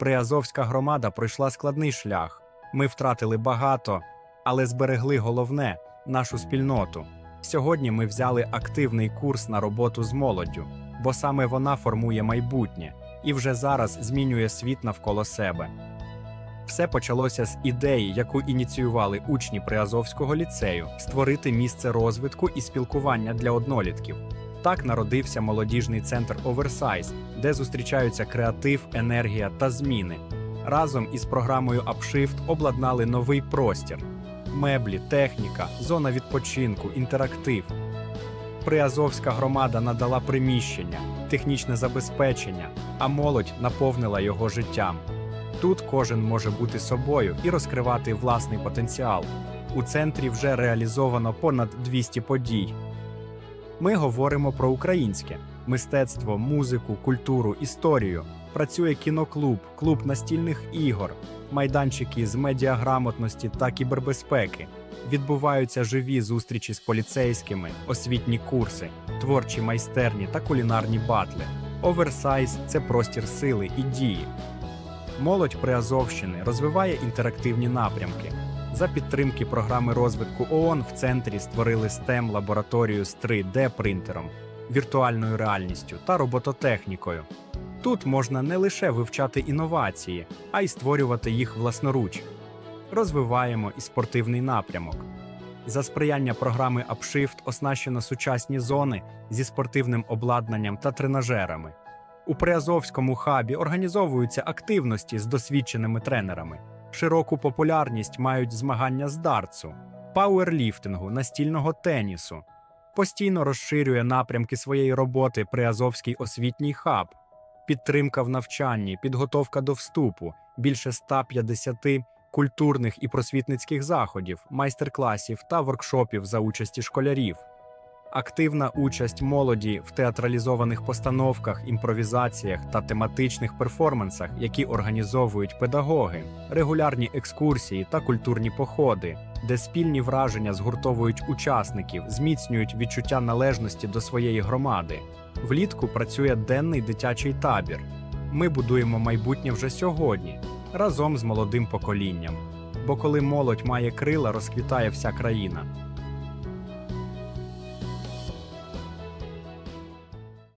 Приазовська громада пройшла складний шлях. Ми втратили багато, але зберегли головне нашу спільноту. Сьогодні ми взяли активний курс на роботу з молоддю, бо саме вона формує майбутнє і вже зараз змінює світ навколо себе. Все почалося з ідеї, яку ініціювали учні Приазовського ліцею створити місце розвитку і спілкування для однолітків. Так народився молодіжний центр Оверсайз, де зустрічаються креатив, енергія та зміни. Разом із програмою Upshift обладнали новий простір: меблі, техніка, зона відпочинку, інтерактив. Приазовська громада надала приміщення, технічне забезпечення, а молодь наповнила його життям. Тут кожен може бути собою і розкривати власний потенціал. У центрі вже реалізовано понад 200 подій. Ми говоримо про українське мистецтво, музику, культуру, історію. Працює кіноклуб, клуб настільних ігор, майданчики з медіаграмотності та кібербезпеки. Відбуваються живі зустрічі з поліцейськими, освітні курси, творчі майстерні та кулінарні батли. Оверсайз це простір сили і дії. Молодь Приазовщини розвиває інтерактивні напрямки. За підтримки програми розвитку ООН в центрі створили STEM лабораторію з 3D-принтером, віртуальною реальністю та робототехнікою. Тут можна не лише вивчати інновації, а й створювати їх власноруч. Розвиваємо і спортивний напрямок. За сприяння програми Upshift оснащено сучасні зони зі спортивним обладнанням та тренажерами. У Приазовському хабі організовуються активності з досвідченими тренерами. Широку популярність мають змагання з дартсу, пауерліфтингу, настільного тенісу. Постійно розширює напрямки своєї роботи Приазовський освітній хаб, підтримка в навчанні, підготовка до вступу, більше 150 культурних і просвітницьких заходів, майстер-класів та воркшопів за участі школярів. Активна участь молоді в театралізованих постановках, імпровізаціях та тематичних перформансах, які організовують педагоги, регулярні екскурсії та культурні походи, де спільні враження згуртовують учасників, зміцнюють відчуття належності до своєї громади. Влітку працює денний дитячий табір. Ми будуємо майбутнє вже сьогодні, разом з молодим поколінням. Бо коли молодь має крила, розквітає вся країна.